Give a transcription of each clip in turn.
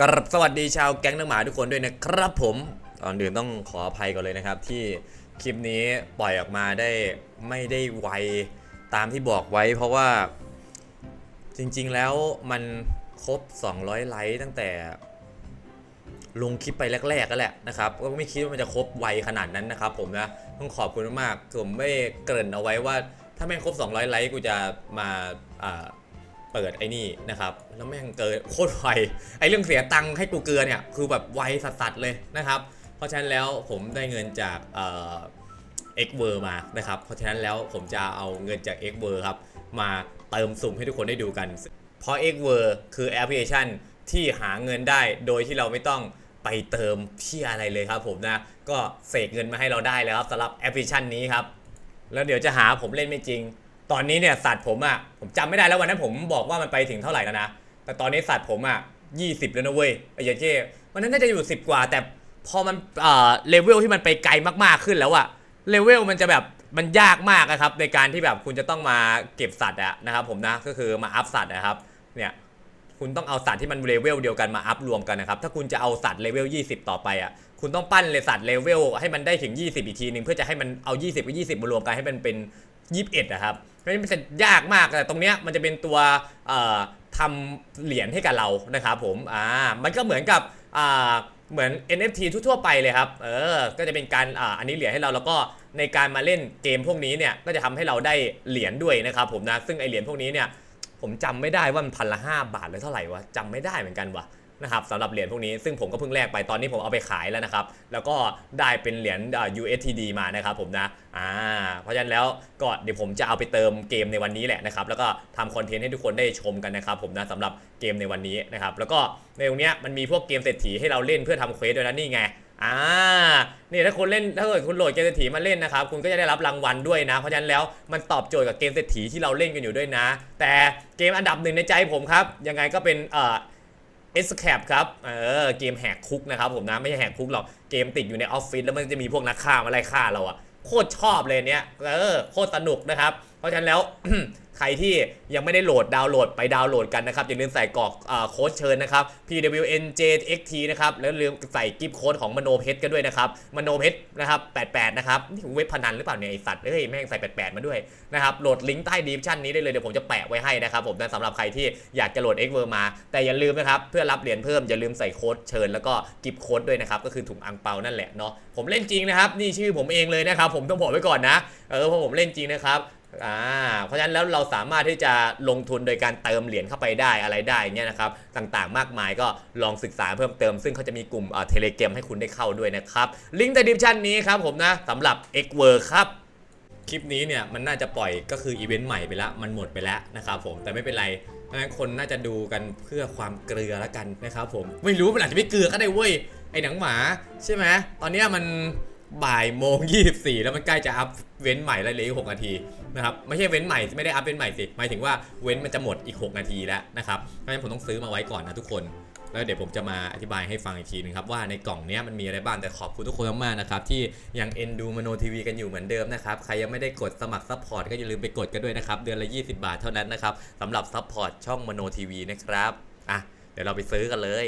กรับสวัสดีชาวแก๊งนักหมาทุกคนด้วยนะครับผมก่อนอื่นต้องขออภัยก่อนเลยนะครับ ที่คลิปนี้ปล่อยออกมาได้ไม่ได้ไวตามที่บอกไว้ เพราะว่าจริงๆแล้วมันครบ 200 ไลค์ตั้งแต่ลงคลิปไปแรกๆก็แหละนะครับก็ไม่คิดว่ามันจะครบไวขนาดนั้นนะครับผมนะต้องขอบคุณมากผมไม่เกริ่นเอาไว้ว่า ถ้าแม่งครบ 200 ไลค์กูจะมาอ่า ปิดไอ้นี่นะครับ แล้วแม่งเกิดโคตรไวไอ้เรื่องเสียตังค์ให้กูเกลือเนี่ยคือแบบไวสัสๆเลยนะครับ เพราะฉะนั้นแล้วผมได้เงินจากเอ่อ x w o r มานะครับ เพราะฉะนั้นแล้วผมจะเอาเงินจาก x w o r ครับมาเติมสุ่มให้ทุกคนได้ดูกัน เพราะ x w o r คือแอปพลิเคชันที่หาเงินได้โดยที่เราไม่ต้องไปเติมที่อะไรเลยครับผมนะ ก็เสกเงินมาให้เราได้แล้วครับสำหรับแอปพลิเคชันนี้ครับ แล้วเดี๋ยวจะหาผมเล่นไม่จริง ตอนนี้เนี่ยสัตว์ผมอะ่ะผมจำไม่ได้แล้ววันนั้นผมบอกว่ามันไปถึงเท่าไหร่แล้วนะ แต่ตอนนี้สัตว์ผมอะ่ะ20แล้วนะเว้ยไอ้เหี้ยเจ้วันนั้นน่าจะอยู่10กว่า แต่พอมันเอ่อเลเวลที่มันไปไกลมากๆขึ้นแล้วอะเลเวลมันจะแบบมันยากมากนะครับ ในการที่แบบคุณจะต้องมาเก็บสัตว์อะนะครับผมนะก็คือมาอัพสัตว์นะครับเนี่ยคุณต้องเอาสัตว์ที่มันเลเวลเดียวกันมาอัพรวมกันนะครับถ้าคุณจะเอาสัตว์เลเวล20 ต่อไปอะคุณต้องปั้นเลยสัตว์เลเวลให้มันได้ถึง 20 อีกทีหนึ่งเพื่อจะให้มันเอา 20 กับ 20มารวมกันให้มันเป็น 21นะครับ ไม่มันจยากมากแต่ตรงเนี้ยมันจะเป็นตัวทำเหรียญให้กับเรานะครับผมอ่ามันก็เหมือนกับอ่าเหมือน NFT ทั่วๆไปเลยครับ เออ ก็จะเป็นการอ่าอันนี้เหรียญให้เราแล้วก็ในการมาเล่นเกมพวกนี้เนี่ยก็จะทำให้เราได้เหรียญด้วยนะครับผมนะซึ่งไอเหรียญพวกนี้เนี่ยผมจำไม่ได้ว่ามันพันละห้าบาทหรือเท่าไหร่วะจำไม่ได้เหมือนกันวะ นะครับสำหรับเหรียญพวกนี้ซึ่งผมก็เพิ่งแลกไปตอนนี้ผมเอาไปขายแล้วนะครับ แล้วก็ได้เป็นเหรียญ USTD มานะครับผมนะอ่าเพราะฉะนั้นแล้วก็เดี๋ยวผมจะเอาไปเติมเกมในวันนี้แหละนะครับ แล้วก็ทำคอนเทนต์ให้ทุกคนได้ชมกันนะครับ ผมนะสำหรับเกมในวันนี้นะครับ แล้วก็ในตรงเนี้ยมันมีพวกเกมเศรษฐีให้เราเล่นเพื่อทำเควสด้วยนะนี่ไงอ่านี่ถ้าคุณเล่นถ้าเกิดคุณโหลดเกมเศรษฐีมาเล่นนะครับ คุณก็จะได้รับรางวัลด้วยนะ เพราะฉะนั้นแล้วมันตอบโจทย์กับเกมเศรษฐีที่เราเล่นกันอยู่ด้วยนะ แต่เกมอันดับหนึ่งในใจผมครับยังไงก็เป็นเอ่อ เอสแคปครับ เออ เกมแหกคุกนะครับผมนะ ไม่ใช่แหกคุกหรอก เกมติดอยู่ในออฟฟิศแล้วมันจะมีพวกนักฆ่ามาไล่ฆ่าเราอะโคตรชอบเลยเนี้ย เออ โคตรสนุกนะครับ เพราะฉะนั้นแล้ว ใครที่ยังไม่ได้โหลดดาวน์โหลดไปดาวน์โหลดกันนะครับ อย่าลืมใส่กรอกอโค้ดเชิญนะครับ PWNJXT นะครับ แล้วลืมใส่กิฟต์โค้ดของมโนเพชรกันด้วยนะครับมโนเพชรนะครับ88 นะครับ นี่เว็บพนันหรือเปล่าเนี่ยไอสัตว์เอ้ยแม่งใส่ 88 มาด้วยนะครับ โหลดลิงก์ใต้ดีฟชั่นนี้ได้เลย เดี๋ยวผมจะแปะไว้ให้นะครับผมนะสำหรับใครที่อยากจะโหลด x v e r มา แต่อย่าลืมนะครับ เพื่อรับเหรียญเพิ่มอย่าลืมใส่โค้ดเชิญแล้วก็กิฟต์โค้ดด้วยนะครับก็คือถุงอังเปานั่นแหละเนาะผมเล่นจริงนะครับนี่ชื่อผมเองเลยนะครับผมต้องบอกไว้ก่อนนะเออเพราะผมเล่นจริงนะครับ อ่าเพราะฉะนั้นแล้วเราสามารถที่จะลงทุนโดยการเติมเหรียญเข้าไปได้อะไรได้เงี้ยนะครับต่างๆ มากมายก็ลองศึกษาเพิ่มเติม ซึ่งเขาจะมีกลุ่มเทเลเกมให้คุณได้เข้าด้วยนะครับลิงก์ใต้ดิสชันนี้ครับผมนะสำหรับ x w o r ครับคลิปนี้เนี่ยมันน่าจะปล่อยก็คืออีเวนต์ใหม่ไปแล้วมันหมดไปแล้วนะครับผมแต่ไม่เป็นไรเพราะฉะนั้นคนน่าจะดูกันเพื่อความเกลือแล้วกันนะครับผมไม่รู้มันอาจจะไม่เกลือก็ได้เว้ยไอ้หนังหมาใช่ไหมตอนนี้มัน บ่ายโมง24แล้วมันใกล้จะอัพเว้นใหม่แล้วเหลืออีก6นาทีนะครับไม่ใช่เว้นใหม่ไม่ได้อัพเว้นใหม่สิหมายถึงว่าเว้นมันจะหมดอีก 6 นาทีแล้วนะครับเพราะฉะนั้นผมต้องซื้อมาไว้ก่อนนะทุกคน แล้วเดี๋ยวผมจะมาอธิบายให้ฟังอีกทีนึงครับว่าในกล่องนี้มันมีอะไรบ้างแต่ขอบคุณทุกคนมากๆนะครับที่ยังเอ็นดูมโนทีวีกันอยู่เหมือนเดิมนะครับใครยังไม่ได้กดสมัครซัพพอร์ตก็อย่าลืมไปกดกันด้วยนะครับเดือนละ 20 บาทเท่านั้นนะครับสำหรับซัพพอร์ตช่องมโนทีวีนะครับอะเดี๋ยวเราไปซื้อกันเลย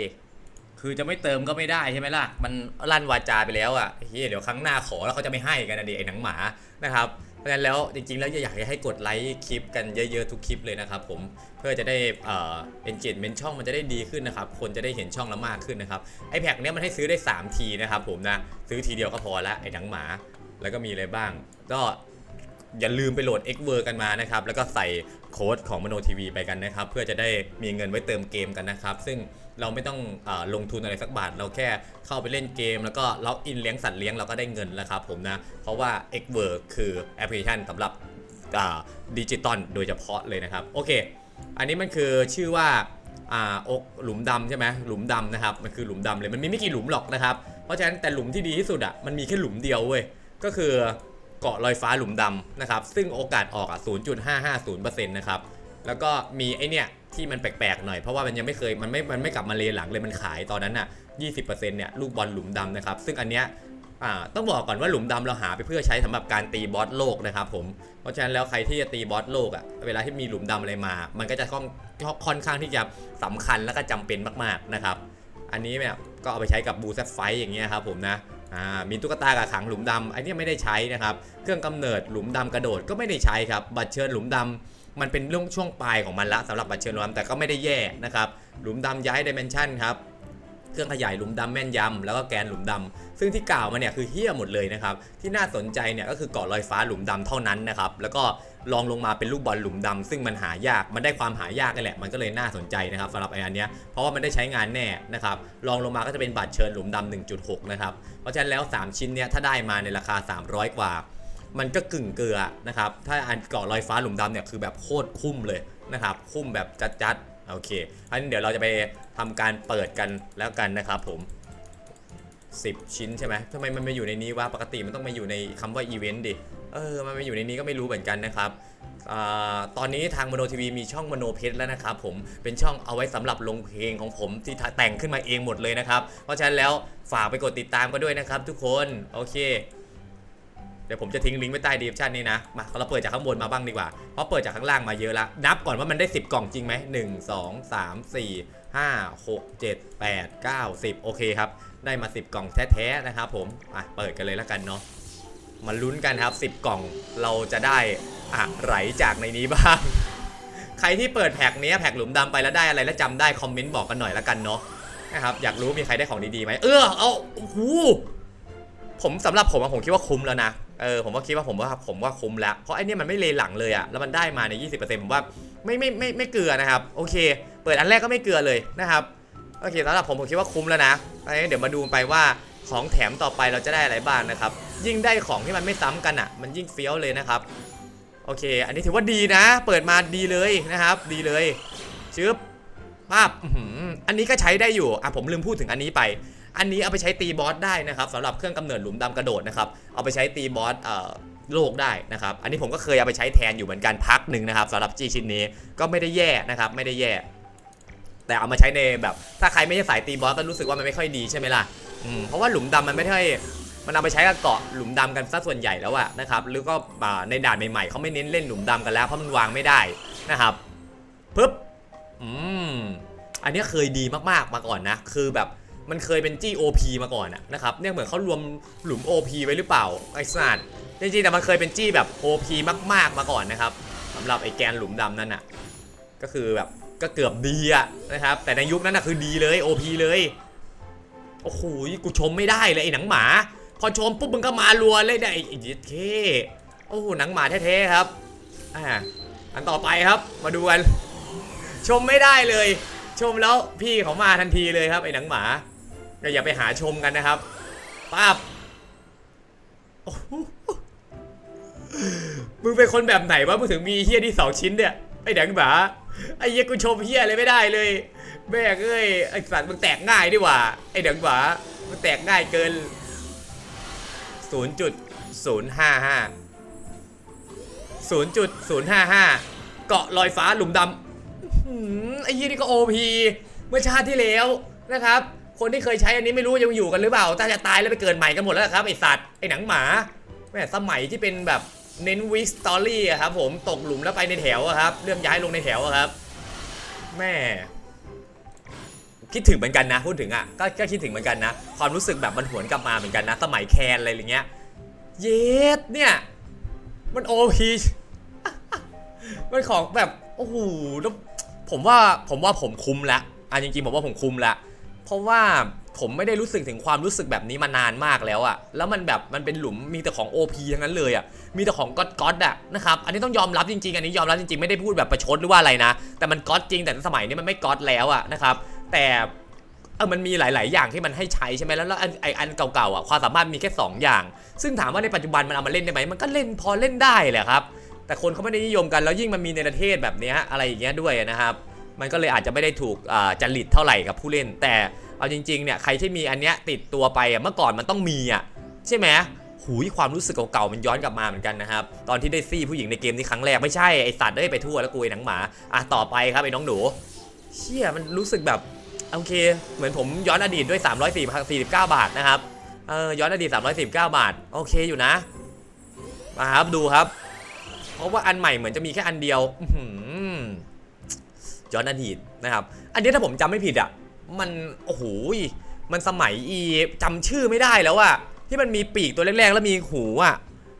คือจะไม่เติมก็ไม่ได้ใช่ไหมล่ะ มันลั่นวาจาไปแล้วอะเฮียเดี๋ยวครั้งหน้าขอแล้วเขาจะไม่ให้กันนะดิไอ้หนังหมานะครับ เพราะฉะนั้นแล้วจริงๆ แล้วอยากให้กดไลค์คลิปกันเยอะๆทุกคลิปเลยนะครับผม เพื่อจะได้เอ่อ engagement ช่องมันจะได้ดีขึ้นนะครับ คนจะได้เห็นช่องเรามากขึ้นนะครับ ไอแพ็กเนี้ยมันให้ซื้อได้ 3 ทีนะครับผมนะ ซื้อทีเดียวก็พอละไอ้หนังหมา แล้วก็มีอะไรบ้าง ก็อย่าลืมไปโหลด x v e r กันมานะครับ แล้วก็ใส่โค้ดของมโนทีวีไปกันนะครับ เพื่อจะได้มีเงินไว้เติมเกมกันนะครับ ซึ่ง เราไม่ต้องอลงทุนอะไรสักบาท เราแค่เข้าไปเล่นเกม แล้วก็ล็อกอินเลี้ยงสัตว์เลี้ยงเราก็ได้เงินแล้วครับผมนะ เพราะว่า x v e r คือแอปพลิเคชันสำหรับดิจิตอลโดยเฉพาะเลยนะครับ โอเค อันนี้มันคือชื่อว่าอ่าอกหลุมดำใช่ไหมหลุมดำนะครับ มันคือหลุมดำเลย มันมีไม่กี่หลุมหรอกนะครับ เพราะฉะนั้นแต่หลุมที่ดีที่สุดอะ มันมีแค่หลุมเดียวเว้ย ก็คือเกาะลอยฟ้าหลุมดำนะครับ ซึ่งโอกาสออกอะ 0.550%นะครับ แล้วก็มีไอเนี่ยที่มันแปลกๆหน่อยเพราะว่ามันยังไม่เคยมันไม่มันไม่กลับมาเลหลังเลยมันขายตอนนั้นอะ20%เนี่ยลูกบอลหลุมดำนะครับ ซึ่งอันเนี้ยอ่าต้องบอกก่อนว่าหลุมดำเราหาไปเพื่อใช้สำหรับการตีบอสโลกนะครับผม เพราะฉะนั้นแล้วใครที่จะตีบอสโลกอะเวลาที่มีหลุมดำอะไรมา มันก็จะค่อนค่อนข้างที่จะสำคัญและก็จำเป็นมากๆนะครับ อันนี้เนี่ยก็เอาไปใช้กับบูแซฟไฟอย่างเงี้ยครับผมนะอ่ามีตุ๊กตากับขังหลุมดำอันนี้ไม่ได้ใช้นะครับ เครื่องกำเนิดหลุมดำกระโดดก็ไม่ได้ใช้ครับ บัตรเชิญหลุมดำ มันเป็นเรื่องช่วงปลายของมันละสำหรับบัตรเชิญหลุมดำแต่ก็ไม่ได้แย่นะครับหลุมดำย้ายดิเมนชันครับเครื่องขยายหลุมดำแม่นยำแล้วก็แกนหลุมดำซึ่งที่กล่าวมาเนี่ยคือเฮี้ยหมดเลยนะครับ ที่น่าสนใจเนี่ยก็คือเกาะลอยฟ้าหลุมดำเท่านั้นนะครับ แล้วก็ลองลงมาเป็นลูกบอลหลุมดำซึ่งมันหายาก มันได้ความหายากนี่แหละ มันก็เลยน่าสนใจนะครับสำหรับไอ้อันเนี้ย เพราะว่ามันได้ใช้งานแน่นะครับ ลองลงมาก็จะเป็นบัตรเชิญหลุมดำ1.6 นะครับ เพราะฉะนั้นแล้ว 3 ชิ้นเนี่ยถ้าได้มาในราคา 300 กว่า มันก็กึ่งเกลือนะครับ ถ้าอันเกาะลอยฟ้าหลุมดำเนี่ยคือแบบโคตรคุ้มเลยนะครับ คุ้มแบบจัดๆ โอเคอันนี้เดี๋ยวเราจะไปทำการเปิดกันแล้วกันนะครับผม 10 ชิ้นใช่ไหมทำไมมันไม่อยู่ในนี้วะ ปกติมันต้องมาอยู่ในคำว่าอีเวนต์ดิ เออ มันไม่อยู่ในนี้ก็ไม่รู้เหมือนกันนะครับอาตอนนี้ทางมโนทีวีมีช่องมโนเพชรแล้วนะครับผมเป็นช่องเอาไว้สำหรับลงเพลงของผมที่แต่งขึ้นมาเองหมดเลยนะครับ เพราะฉะนั้นแล้วฝากไปกดติดตามกันด้วยนะครับทุกคน โอเค ดี๋ยวผมจะทิ้งลิงก์ไว้ใต้ดีสคริปชันนี้นะ มาเราเปิดจากข้างบนมาบ้างดีกว่า เพราะเปิดจากข้างล่างมาเยอะละ นับก่อนว่ามันได้ 10 กล่องจริงไหมหนึ่งสองสามสี่ห้าหกเจ็ดแปดเก้าสิบโอเคครับ ได้มา 10 กล่องแท้ๆนะครับผมอะเปิดกันเลยแล้วกันเนาะ มาลุ้นกันครับ 10 กล่องเราจะได้อะไรจากในนี้บ้าง ใครที่เปิดแพ็กนี้แพ็กหลุมดำไปแล้วได้อะไรแล้วจำได้คอมเมนต์บอกกันหน่อยแล้วกันเนาะนะครับอยากรู้มีใครได้ของดีๆไหมเออเอาโอ้โหผมสำหรับผมผมคิดว่าคุ้มแล้วนะ เออผมก็คิดว่าผมว่าผมว่าคุ้มแล้ว เพราะไอ้นี่มันไม่เลหลังเลยอะแล้วมันได้มาใน 20%ผมว่าไม่ไม่ไม่ไม่เกลือนะครับ โอเค เปิดอันแรกก็ไม่เกลือเลยนะครับโอเคสำหรับผมผมคิดว่าคุ้มแล้วนะอันนี้เดี๋ยวมาดูไปว่าของแถมต่อไปเราจะได้อะไรบ้างนะครับ ยิ่งได้ของที่มันไม่ซ้ำกันอะมันยิ่งเฟี้ยวเลยนะครับโอเค อันนี้ถือว่าดีนะ เปิดมาดีเลยนะครับ ดีเลยชึบปั๊บอันนี้ก็ใช้ได้อยู่อะผมลืมพูดถึงอันนี้ไป อันนี้เอาไปใช้ตีบอสได้นะครับสำหรับเครื่องกำเนิดหลุมดำกระโดดนะครับเอาไปใช้ตีบอสโลกได้นะครับ อันนี้ผมก็เคยเอาไปใช้แทนอยู่เหมือนกันพักหนึ่งนะครับสำหรับจีชิ้นนี้ก็ไม่ได้แย่นะครับไม่ได้แย่ แต่เอามาใช้ในแบบ ถ้าใครไม่ใช่สายตีบอสก็รู้สึกว่ามันไม่ค่อยดีใช่ไหมล่ะอืมเพราะว่าหลุมดำมันไม่ได้มันเอาไปใช้กับเกาะหลุมดำกันซะส่วนใหญ่แล้วอะนะครับหรือก็ในด่านใหม่ๆเขาไม่เน้นเล่นหลุมดำกันแล้วเพราะมันวางไม่ได้นะครับปึ๊บอืมอันนี้เคยดีมากๆมาก่อนนะ คือแบบ มันเคยเป็นจี้ OP มาก่อนอะนะครับเนี่ยเหมือนเขารวมหลุม OP ไว้หรือเปล่าไอ้สัตว์จริงๆแต่มันเคยเป็นจี้แบบ OP มาก ๆมาก่อนนะครับสำหรับไอ้แกนหลุมดำนั่นอะก็คือแบบก็เกือบดีอะนะครับแต่ในยุคนั้นนะคือดีเลย OP เลยโอ้โหกูชมไม่ได้เลยไอ้หนังหมา พอชมปุ๊บมึงก็มารัวเลยได้ไอ้ยิดเคโอ้โหหนังหมาแท้ๆครับอ่าอันต่อไปครับมาดูกันชมไม่ได้เลย ชมแล้วพี่เขามาทันทีเลยครับไอ้หนังหมา ก็อย่าไปหาชมกันนะครับป้าบมึงเป็นคนแบบไหนวะมึงถึงมีเฮี้ยที่สองชิ้นเนี่ยไอ้หนังหมาไอ้เหี้ยกูชมเฮียอะไรไม่ได้เลยแม่เอ้ยไอ้สัตว์มึงแตกง่ายดีกว่าไอ้เด็กหวามึงแตกง่ายเกิน 0.055 0.055 เกาะลอยฟ้าหลุมดำอื้อหือไอ้ยี่นี่ก็โอพีเมื่อชาติที่แล้วนะครับ คนที่เคยใช้อันนี้ไม่รู้ยังอยู่กันหรือเปล่าถ้าจะตายแล้วไปเกิดใหม่กันหมดแล้วครับไอสัตว์ไอหนังหมาแม่สมัยที่เป็นแบบเน้นวิสตอรี่อะครับผมตกหลุมแล้วไปในแถวอะครับเรื่องย้ายลงในแถวอะครับ แม่คิดถึงเหมือนกันนะพูดถึงอะก็ก็คิดถึงเหมือนกันนะ ความรู้สึกแบบมันหวนกลับมาเหมือนกันนะ สมัยแคนอะไรอย่างเงี้ย เย็ดเนี่ย มันโอพีมันของแบบ โอ้โหแล้วผมว่าผมว่าผมคุ้มละอะจริงๆผมว่าผมคุ้มละ เพราะว่าผมไม่ได้รู้สึกถึงความรู้สึกแบบนี้มานานมากแล้วอะแล้วมันแบบมันเป็นหลุมมีแต่ของ OP ทั้งนั้นเลยอะมีแต่ของก๊อตก๊อตอะนะครับ อันนี้ต้องยอมรับจริงๆ อันนี้ยอมรับจริงๆ ไม่ได้พูดแบบประชดหรือว่าอะไรนะ แต่มันก๊อตจริง แต่สมัยนี้มันไม่ก๊อตแล้วอะนะครับ แต่เออมันมีหลาย ๆ อย่างที่มันให้ใช้ใช่ไหมแล้วแล้วไออันเก่าๆอะความสามารถมีแค่ 2 อย่าง ซึ่งถามว่าในปัจจุบันมันเอามาเล่นได้ไหมมันก็เล่นพอเล่นได้แหละครับ แต่คนเขาไม่ได้นิยมกันแล้วยิ่งมันมีในประเทศแบบเนี้ยอะไรอย่างเงี้ยด้วยนะครับ มันก็เลยอาจจะไม่ได้ถูกจริตเท่าไหร่กับผู้เล่น แต่เอาจริงๆเนี่ยใครที่มีอันเนี้ยติดตัวไปอะเมื่อก่อนมันต้องมีอะใช่ไหมหูยความรู้สึกเก่าๆมันย้อนกลับมาเหมือนกันนะครับ ตอนที่ได้ซี่ผู้หญิงในเกมนี้ครั้งแรกไม่ใช่ไอสัตว์ได้ไปทั่วแล้วกูไอหนังหมาอะต่อไปครับไอ้น้องหนูเชี่ยมันรู้สึกแบบโอเค เหมือนผมย้อนอดีตด้วย349 บาทนะครับเออย้อนอดีต349 บาท โอเคอยู่นะมาครับดูครับ เพราะว่าอันใหม่เหมือนจะมีแค่อันเดียว อื อหือย้อนอดีตนะครับ อันนี้ถ้าผมจำไม่ผิดอะ มันโอ้โหมันสมัยอีจำชื่อไม่ได้แล้วอะที่มันมีปีกตัวแรกๆแล้วมีหูอะ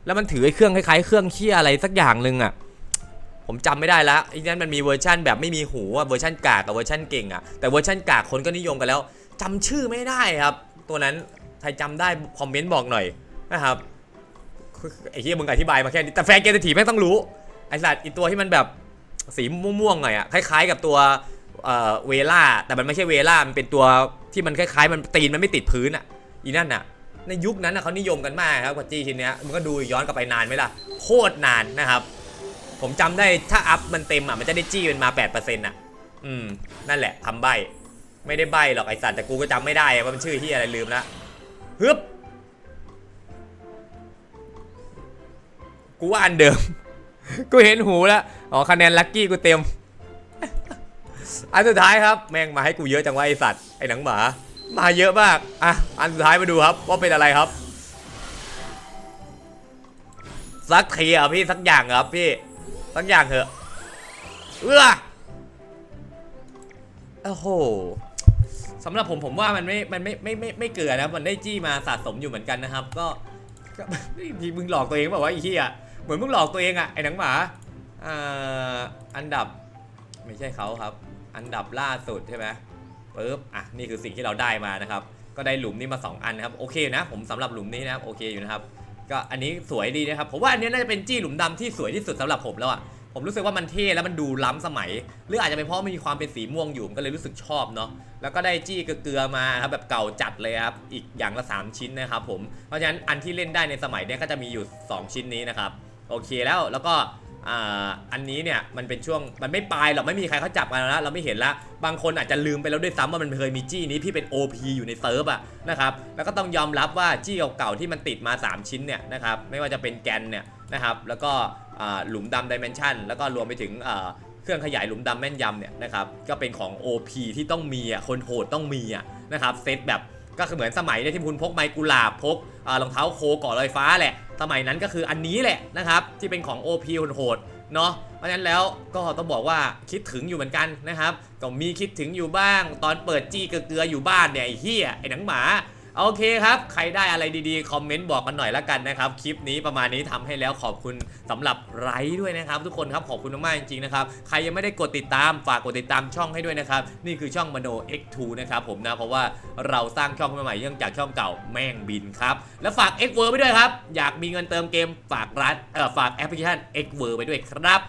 แล้วมันถือไอ้เครื่องคล้ายๆ เครื่องเคี่ยอะไรสักอย่างหนึ่งอะผมจำไม่ได้ละไอ้นั้นมันมีเวอร์ชั่นแบบไม่มีหูอะเวอร์ชันกากกับเวอร์ชันเก่งอะแต่เวอร์ชันกากคนก็นิยมกันแล้วจำชื่อไม่ได้ครับ ตัวนั้นใครจำได้คอมเมนต์บอกหน่อยนะครับไอ้ที่มึงอธิบายมาแค่นี้แต่แฟนเกมจะถีแม่งต้องรู้ไอ้สัตว์อีตัวที่มันแบบ สีม่วงๆหน่อยอะคล้ายๆกับตัวเอ่อเวล่าแต่มันไม่ใช่เวล่ามันเป็นตัวที่มันคล้ายๆ มันตีนมันไม่ติดพื้นอะอีนั่นอะในยุคนั้นนะเขานิยมกันมากครับกวาจี้ชิ้นนี้มันก็ดูย้อนกลับไปนานไหมล่ะโคตรนานนะครับ ผมจำได้ถ้าอัพมันเต็มอะมันจะได้จี้เป็นมา 8%อะ อืม นั่นแหละคำใบไม่ได้ใบหรอกไอสัตว์แต่กูก็จำไม่ได้ว่ามันชื่อที่อะไรลืมละฮึบกูว่าอันเดิม กูเห็นหูแล้วอ๋อคะแนนลัคกี้กูเต็ม อันสุดท้ายครับ แม่งมาให้กูเยอะจังวะไอสัตว์ไอหนังหมา มาเยอะมาก อะ อันสุดท้ายมาดูครับ ว่าเป็นอะไรครับ สักทีอะพี่สักอย่างครับพี่ สักอย่างเถอะ เอื้อโอ้โหสำหรับผมผมว่ามันไม่ มันไม่ไม่ไม่ไม่เกิดนะ มันได้จี้มาสะสมอยู่เหมือนกันนะครับ ก็นี่มึงหลอกตัวเองแบบว่าไอ้เหี้ย เหมือนมึงหลอกตัวเองอะไอ้หนังหมาอ่าอันดับไม่ใช่เขาครับ อันดับล่าสุดใช่ไหมปึ๊บอะนี่คือสิ่งที่เราได้มานะครับ ก็ได้หลุมนี้มา 2 อันนะครับโอเคนะ ผมสำหรับหลุมนี้นะครับโอเคอยู่นะครับก็อันนี้สวยดีนะครับผมว่าอันนี้น่าจะเป็นจี้หลุมดำที่สวยที่สุดสำหรับผมแล้วอะผมรู้สึกว่ามันเท่แล้วมันดูล้ำสมัย หรืออาจจะเป็นเพราะมันมีความเป็นสีม่วงอยู่ก็เลยรู้สึกชอบเนาะแล้วก็ได้จี้เกลือมาครับแบบเก่าจัดเลยครับอีกอย่างละ 3 ชิ้นนะครับผมเพราะฉะนั้นอันที่เล่นได้ในสมัยนี้ก็จะมีอยู่ 2 ชิ้นนี้นะครับ โอเคแล้วแล้วก็ออันนี้เนี่ยมันเป็นช่วงมันไม่ปลายหรอกไม่มีใครเขาจับกันแล้วเราไม่เห็นละบางคนอาจจะลืมไปแล้วด้วยซ้ำว่ามันเคยมีจี้นี้ที่เป็น OP อยู่ในเซิร์ฟอะนะครับแล้วก็ต้องยอมรับว่าจี้เก่าๆที่มันติดมา 3 ชิ้นเนี่ยนะครับไม่ว่าจะเป็นแกนเนี่ยนะครับแล้วก็หลุมดำดิเมนชันแล้วก็รวมไปถึงเครื่องขยายหลุมดำแม่นยำเนี่ยนะครับก็เป็นของ OP ที่ต้องมีอะคนโหดต้องมีอะนะครับเซตแบบก็คือเหมือนสมัยเนี่ยที่คุณพกไมกุลาบพก รองเท้าโคก่อลอยฟ้าแหละ สมัยนั้นก็คืออันนี้แหละนะครับที่เป็นของ OP โหดเนาะเพราะฉะนั้นแล้วก็ต้องบอกว่าคิดถึงอยู่เหมือนกันนะครับ ก็มีคิดถึงอยู่บ้าง ตอนเปิดจี้เกลืออยู่บ้านเนี่ยไอ้เฮียไอ้หนังหมา โอเคครับ ใครได้อะไรดีๆ คอมเมนต์บอกกันหน่อยละกันนะครับ คลิปนี้ประมาณนี้ทำให้แล้วขอบคุณสำหรับไลค์ด้วยนะครับ ทุกคนครับขอบคุณมากๆจริงๆนะครับ ใครยังไม่ได้กดติดตามฝากกดติดตามช่องให้ด้วยนะครับ นี่คือช่องมโน X2 นะครับผมนะเพราะว่าเราสร้างช่องขึ้นมาใหม่เนื่องจากช่องเก่าแม่งบินครับ แล้วฝาก X w o r ไปด้วยครับ อยากมีเงินเติมเกมฝากร้านเอ่อฝากแอปพลิเคชัน X w o r ไปด้วยครับ